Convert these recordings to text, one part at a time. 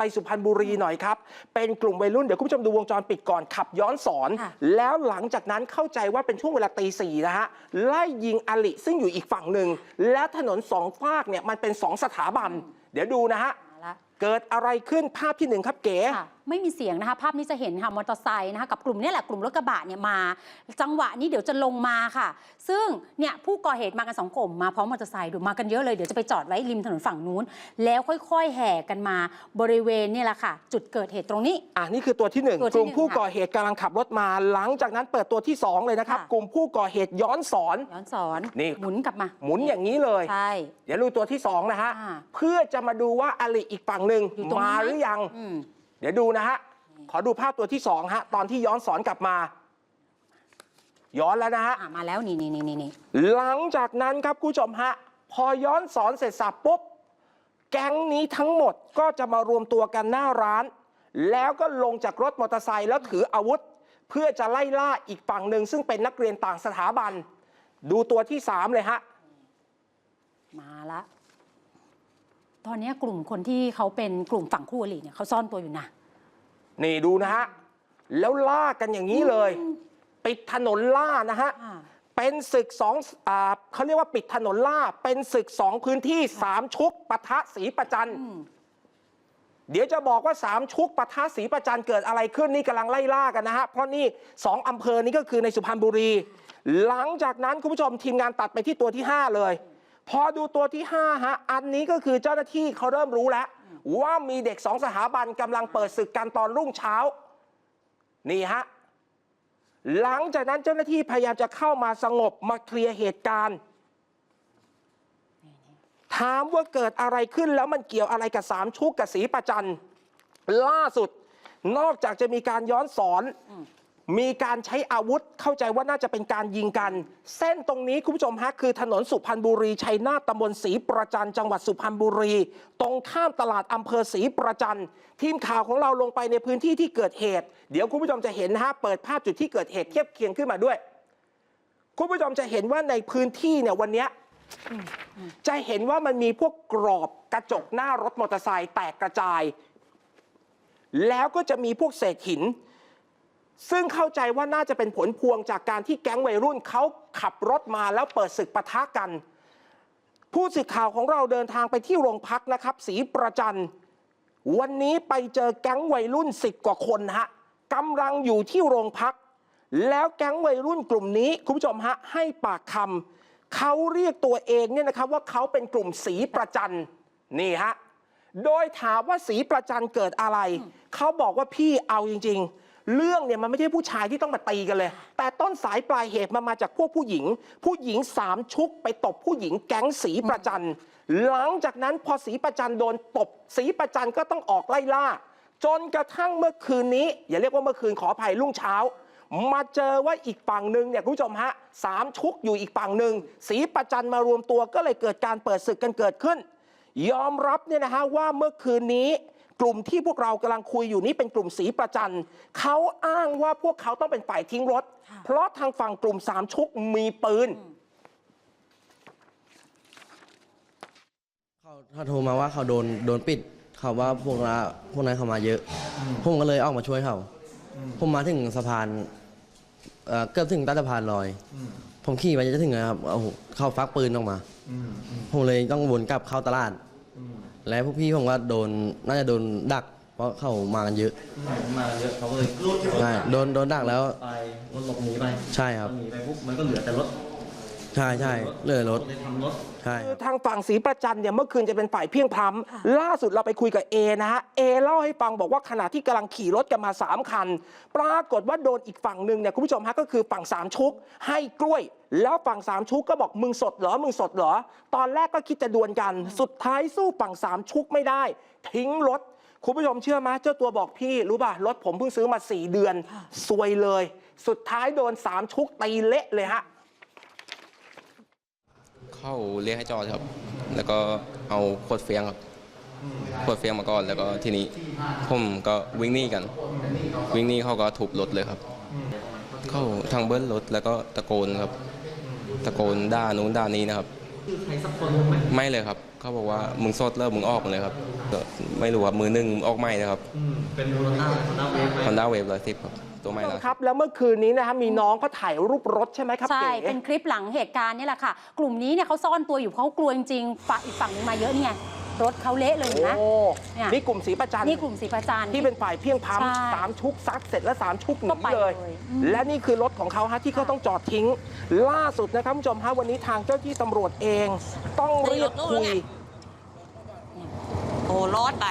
ไปสุพรรณบุรีหน่อยครับ เป็นกลุ่มวัยรุ่น เดี๋ยวคุณผู้ชมดูวงจรปิดก่อนขับย้อนสอน ค่ะ แล้วหลังจากนั้นเข้าใจว่าเป็นช่วงเวลาตีสี่นะฮะไล่ยิงอลิซึ่งอยู่อีกฝั่งหนึ่ง และถนนสองฝากเนี่ยมันเป็นสองสถาบัน เดี๋ยวดูนะฮะ มาละ เกิดอะไรขึ้นภาพที่หนึ่งครับเก๋ ค่ะไม่มีเสียงนะคะ ภาพนี้จะเห็นค่ะมอเตอร์ไซค์นะคะกับกลุ่มเนี้แหละกลุ่มรถกระบะเนี่ยมา จังหวะนี้เดี๋ยวจะลงมาค่ะ ซึ่งเนี่ยผู้ก่อเหตุมากันสองกลุ่มมาพร้อมมอเตอร์ไซค์ดูมากันเยอะเลยเดี๋ยวจะไปจอดไว้ริมถนนฝั่งนู้น แล้วค่อยๆแห่กันมาบริเวณเนี่ยแหละค่ะ จุดเกิดเหตุตรงนี้ อ่านี่คือตัวที่หนึ่งตัวที่กลุ่มหนึ่งผู้ค่ะก่อเหตุกำลังขับรถมา หลังจากนั้นเปิดตัวที่สองเลยนะครับค่ะ กลุ่มผู้ก่อเหตุย้อนสอน ย้อนสอนนี่ หมุนกลับมาหมุนอย่างนี้เลย ใช่ เดี๋ยวดูตัวที่สองนะฮะอ่า เพื่อจะมาดูว่าอลิอีกฝั่งหนึ่งอยู่ตรงนี้มาไหมหรือยัง อืม เดี๋ยวดูนะฮะ ขอดูภาพตัวที่สองฮะ ตอนที่ย้อนสอนกลับมา ย้อนแล้วนะฮะ อะมาแล้วนี่นี่นี่นี่นี่หลังจากนั้นครับคุณผู้ชมฮะ พอย้อนสอนเสร็จสับปุ๊บ แก๊งนี้ทั้งหมดก็จะมารวมตัวกันหน้าร้าน แล้วก็ลงจากรถมอเตอร์ไซค์แล้วถืออาวุธ เพื่อจะไล่ล่าอีกฝั่งหนึ่งซึ่งเป็นนักเรียนต่างสถาบัน ดูตัวที่สามเลยฮะ มาละ ตอนนี้กลุ่มคนที่เขาเป็นกลุ่มฝั่งคู่อริเนี่ยเขาซ่อนตัวอยู่นะ นี่ดูนะฮะ แล้วล่ากันอย่างนี้เลย ปิดถนนล่านะฮะอ่าเป็นศึกสองอ่าเขาเรียกว่าปิดถนนล่า เป็นศึกสองพื้นที่สามชุกปะทะสีประจันอืมเดี๋ยวจะบอกว่าสามชุกปะทะสีประจันเกิดอะไรขึ้นนี่กำลังไล่ล่ากันนะฮะ เพราะนี่สองอำเภอนี้ก็คือในสุพรรณบุรี หลังจากนั้นคุณผู้ชมทีมงานตัดไปที่ตัวที่ 5 เลย พอดูตัวที่5ฮะอันนี้ก็คือเจ้าหน้าที่เขาเริ่มรู้แล้ว ว่ามีเด็กสองสถาบันกำลังเปิดศึกกันตอนรุ่งเช้า นี่ฮะ หลังจากนั้นเจ้าหน้าที่พยายามจะเข้ามาสงบมาเคลียร์เหตุการณ์ ถามว่าเกิดอะไรขึ้นแล้วมันเกี่ยวอะไรกับสามชุกกับสีประจันล่าสุด นอกจากจะมีการย้อนสอน มีการใช้อาวุธเข้าใจว่าน่าจะเป็นการยิงกัน เส้นตรงนี้คุณผู้ชมฮะคือถนนสุพรรณบุรีชัยนาทตำบลศรีประจันจังหวัดสุพรรณบุรี ตรงข้ามตลาดอำเภอศรีประจันทีมข่าวของเราลงไปในพื้นที่ที่เกิดเหตุ เดี๋ยวคุณผู้ชมจะเห็นนะฮะเปิดภาพจุดที่เกิดเหตุเทียบเคียงขึ้นมาด้วย คุณผู้ชมจะเห็นว่าในพื้นที่เนี่ยวันนี้จะเห็นว่ามันมีพวกกรอบกระจกหน้ารถมอเตอร์ไซค์แตกกระจาย แล้วก็จะมีพวกเศษหิน ซึ่งเข้าใจว่าน่าจะเป็นผลพวงจากการที่แก๊งวัยรุ่นเขาขับรถมาแล้วเปิดศึกปะทะกัน ผู้สื่อข่าวของเราเดินทางไปที่โรงพักนะครับศรีประจันวันนี้ไปเจอแก๊งวัยรุ่นสิบกว่าคนฮะกำลังอยู่ที่โรงพัก แล้วแก๊งวัยรุ่นกลุ่มนี้คุณผู้ชมฮะให้ปากคำเขาเรียกตัวเองเนี่ยนะครับว่าเขาเป็นกลุ่มสีประจันนี่ฮะโดยถามว่าสีประจันเกิดอะไร เขาบอกว่าพี่เอาจริง ๆ เรื่องเนี่ยมันไม่ใช่ผู้ชายที่ต้องมาตีกันเลย แต่ต้นสายปลายเหตุมันมาจากพวกผู้หญิง ผู้หญิงสามชุกไปตบผู้หญิงแก๊งสีประจัน หลังจากนั้นพอสีประจันโดนตบสีประจันก็ต้องออกไล่ล่า จนกระทั่งเมื่อคืนนี้ อย่าเรียกว่าเมื่อคืนขออภัยรุ่งเช้า มาเจอว่าอีกฝั่งหนึ่งเนี่ยคุณผู้ชมฮะสามชุกอยู่อีกฝั่งหนึ่งสีประจันมารวมตัวก็เลยเกิดการเปิดศึกกันเกิดขึ้น ยอมรับเนี่ยนะฮะว่าเมื่อคืนนี้ กลุ่มที่พวกเรากำลังคุยอยู่นี้เป็นกลุ่มสีประจันเขาอ้างว่าพวกเขาต้องเป็นฝ่ายทิ้งรถค่ะเพราะทางฝั่งกลุ่มสามชุกมีปืนเขาเขาโทรมาว่าเขาโดนโดนปิดเขาว่าพวกเราพวกนั้นเขามาเยอะ ผมก็เลยออกมาช่วยเขาผมมาถึงสะพานเอ่อเกือบถึงใต้สะพานลอย ผมขี่ไปจะถึงนะครับโอ้โหเขาฟักปืนออกมา ผมเลยต้องวนกลับเข้าตลาด และพวกพี่ผมก็โดนน่าจะโดนดัก เพราะเขามากันเยอะมาเยอะเขาก็เลยใช่โดนโดนดักแล้วไปรถหลบหนีไปใช่ครับหนีไปปุ๊บมันก็เหลือแต่รถ ใช่ใช่เหลือรถเลยทำรถใช่คือทางฝั่งศรีประจันเนี่ยเมื่อคืนจะเป็นฝ่ายเพียงพล้ำล่าสุดเราไปคุยกับเอนะฮะเอเล่าให้ฟังบอกว่าขณะที่กำลังขี่รถกันมา 3 คัน ปรากฏว่าโดนอีกฝั่งหนึ่งเนี่ยคุณผู้ชมฮะก็คือฝั่งสามชุกให้กล้วย แล้วฝั่งสามชุกก็บอกมึงสดเหรอมึงสดเหรอ ตอนแรกก็คิดจะดวลกัน สุดท้ายสู้ฝั่งสามชุกไม่ได้ ทิ้งรถคุณผู้ชมเชื่อไหมเจ้าตัวบอกพี่รู้ป่ะรถผมเพิ่งซื้อมา 4 เดือนซวยเลย สุดท้ายโดนสามชุกตีเละเลยฮะ เข้าเรียกให้จอดครับ แล้วก็เอาขวดเฟียงครับขวดเฟียงมาก่อนแล้วก็ทีนี้ผมก็วิ่งหนีกัน วิ่งหนีเขาก็ทุบรถเลยครับ เข้าทางเบิ้ลรถแล้วก็ตะโกนครับ ตะโกนด่านู้นด่านี้นะครับไม่เลยครับ เขาบอกว่ามึงสดแล้วมึงออกเลยครับไม่รู้ครับมือหนึ่งออกใหม่นะครับเป็นโมโนต้าเวฟฮอนด้าเวฟร้อยสิบครับ ตัวใหม่ล่าสุดครับ แล้วเมื่อคืนนี้นะครับมีน้องเขาถ่ายรูปรถใช่ไหมครับใช่ เก๋เป็นคลิปหลังเหตุการณ์นี่แหละค่ะ กลุ่มนี้เนี่ยเขาซ่อนตัวอยู่เพราะเขากลัวจริงๆฝั่งอีกฝั่งหนึงมาเยอะนี่ไง รถเขาเละเลยเห็นไหม โอ้เนี่ย นี่กลุ่มสีประจัน นี่กลุ่มสีประจัน ที่เป็นฝ่ายเพียงพร้ใช่ำสามชุกซักเสร็จแล้วสามชุกหนีก็ไปเลย เลยอืม และนี่คือรถของเขาฮะที่เขาต้องจอดทิ้ง ล่าสุดนะครับคุณผู้ชมฮะวันนี้ทางเจ้าที่ตำรวจเอง ต้องเรียกคุย โอ้รอดไป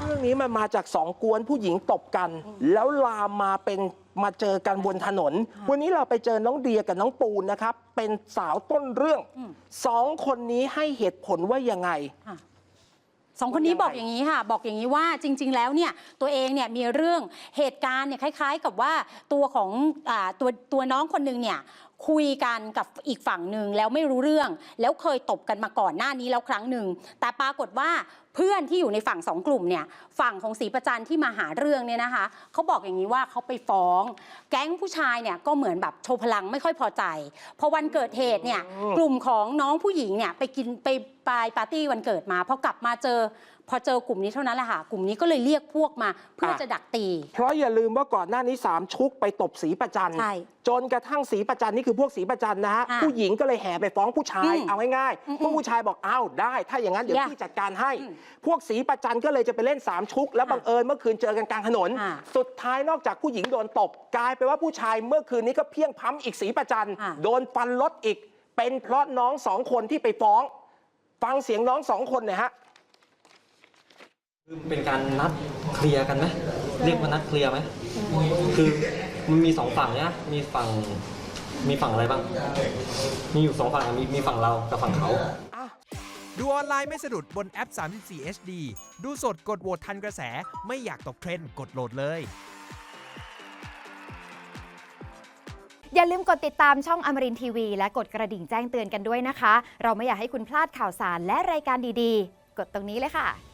เรื่องนี้มันมาจากสองกวนผู้หญิงตบกัน แล้วลามมาเป็นมาเจอกันบนถนน วันนี้เราไปเจอน้องเดียกับน้องปูนนะครับ เป็นสาวต้นเรื่องอืมสองคนนี้ให้เหตุผลว่ายังไง สองคนนี้ยังไงบอกอย่างนี้ค่ะ บอกอย่างนี้ว่าจริง ๆ แล้วเนี่ยตัวเองเนี่ยมีเรื่องเหตุการณ์เนี่ยคล้าย ๆ กับว่าตัวของอาตัวตัวน้องคนหนึงเนี่ยคุยกันกับอีกฝั่งหนึ่งแล้วไม่รู้เรื่อง แล้วเคยตบกันมาก่อนหน้านี้แล้วครั้งหนึ่งแต่ปรากฏว่าเพื่อนที่อยู่ในฝั่งสองกลุ่มเนี่ยฝั่งของศรีประจันที่มาหาเรื่องเนี่ยนะคะเขาบอกอย่างนี้ว่าเขาไปฟ้อง แก๊งผู้ชายเนี่ยก็เหมือนแบบโชว์พลังไม่ค่อยพอใจ พอวันเกิดเหตุเนี่ยอืมกลุ่มของน้องผู้หญิงเนี่ยไปกินไปไปปาร์ตี้วันเกิดมาพอกลับมาเจอ พอเจอกลุ่มนี้เท่านั้นแหละค่ะ กลุ่มนี้ก็เลยเรียกพวกมาเพื่อจะดักตี เพราะอย่าลืมว่าก่อนหน้านี้สามชุกไปตบสีประจันใช่จนกระทั่งสีประจันนี่คือพวกสีประจันนะฮะอะผู้หญิงก็เลยแห่ไปฟ้องผู้ชายอืมเอาง่ายอืมๆพวกผู้ชายบอกอ้าวได้ ถ้าอย่างนั้นเดี๋ยวอย่าพี่จัดการให้อืมพวกสีประจันก็เลยจะไปเล่นสามชุก แล้วอะบังเอิญเมื่อคืนเจอกันกลางถนนอะสุดท้ายนอกจากผู้หญิงโดนตบกลายไปนว่าผู้ชายเมื่อคืนนี้ก็เพี้ยงพล้ำอีกสีประจันอะโดนฟันรถอีก เป็นเพราะน้องสองคนที่ไปฟ้อง ฟังเสียงน้องสองคนหน่อยฮะคือ เป็นการนัดเคลียร์กันไหมเรียกว่านัดเคลียร์ไหมคือมันมีสองฝั่งเนี่ยมีฝั่งมีฝั่งอะไรบ้างมีอยู่สองฝั่งอะมีมีฝั่งเรากับฝั่งเขาดูออนไลน์ไม่สะดุดบนแอป 34 HD ดูสดกดโหวตทันกระแส ไม่อยากตกเทรนด์กดโหลดเลย อย่าลืมกดติดตามช่องอมรินทีวี และกดกระดิ่งแจ้งเตือนกันด้วยนะคะ เราไม่อยากให้คุณพลาดข่าวสารและรายการดีๆ กดตรงนี้เลยค่ะ